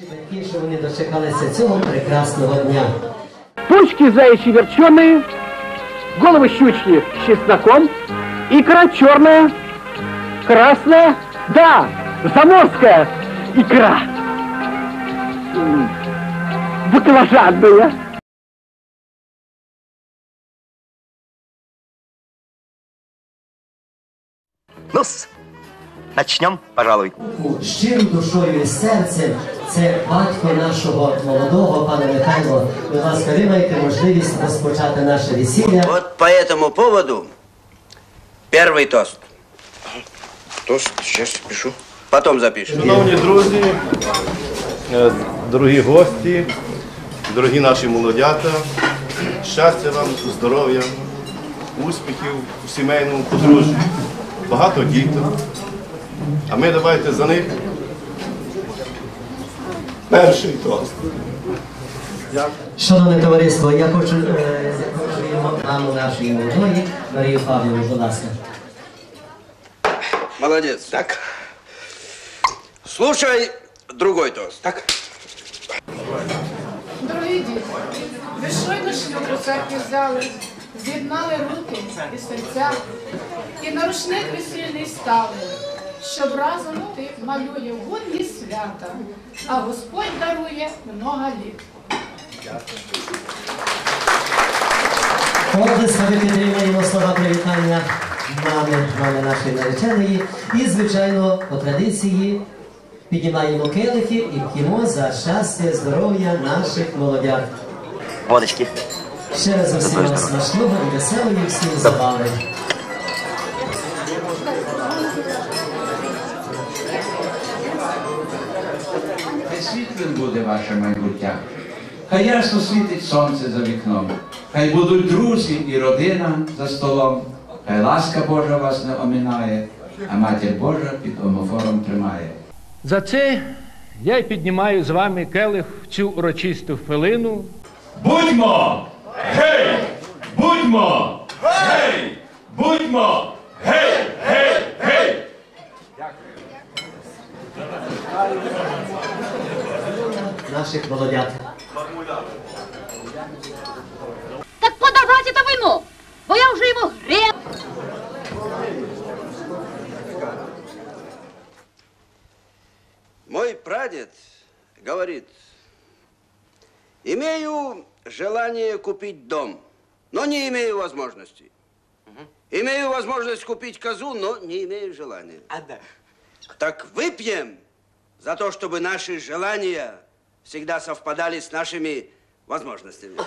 Батьки, що вони дочекалися цього прекрасного дня. Пучки заячьи верченые, головы щучьи с чесноком, икра черная, красная, да, заморская икра. Баклажанная. ну начнем, пожалуй. Щирою душою і серцем це батько нашого молодого пана Михайло. Будь ласка, ви маєте можливість розпочати наше весілля. Вот по этому поводу первый тост. Тост, сейчас пишу. Потом запишем. Шановні друзі, е, дорогі гості, дорогі наші молодята, щастя вам, здоров'я, успіхів у сімейному подружжі, багато діток. А ми давайте за них перший тост. Шановне товариство, я хочу е, маму нашої молодої Марію Павлівну, будь ласка. Молодец. Так. Слушай другой тост. Так. Дорогі діти, ви щойно шлюб у церкві взяли, з'єднали руки і серця, і на рушник весільний стали, щоб разом ти малює в годні свята, а Господь дарує много літ. Оплесками підтримуємо слова привітання мами, мами нашої нареченої. І, звичайно, по традиції піднімаємо келихи і п'ємо за щастя, здоров'я наших молодят. Водочки. Ще раз усім смачного і веселої всім забави. Світлим буде ваше майбуття. Хай ясно світить сонце за вікном. Хай будуть друзі і родина за столом. Хай ласка Божа вас не оминає, а матір Божа під омофором тримає. За це я й піднімаю з вами келих в цю урочисту хвилину. Будьмо! Гей! Будьмо! Гей! Будьмо! Наших молодят. Так подавать это вино, бо я вже його грев. Мой прадед говорит, имею желание купить дом, но не имею возможности. Имею возможность купить козу, но не имею желания. Так выпьем за то, чтобы наши желания всегда совпадали с нашими возможностями.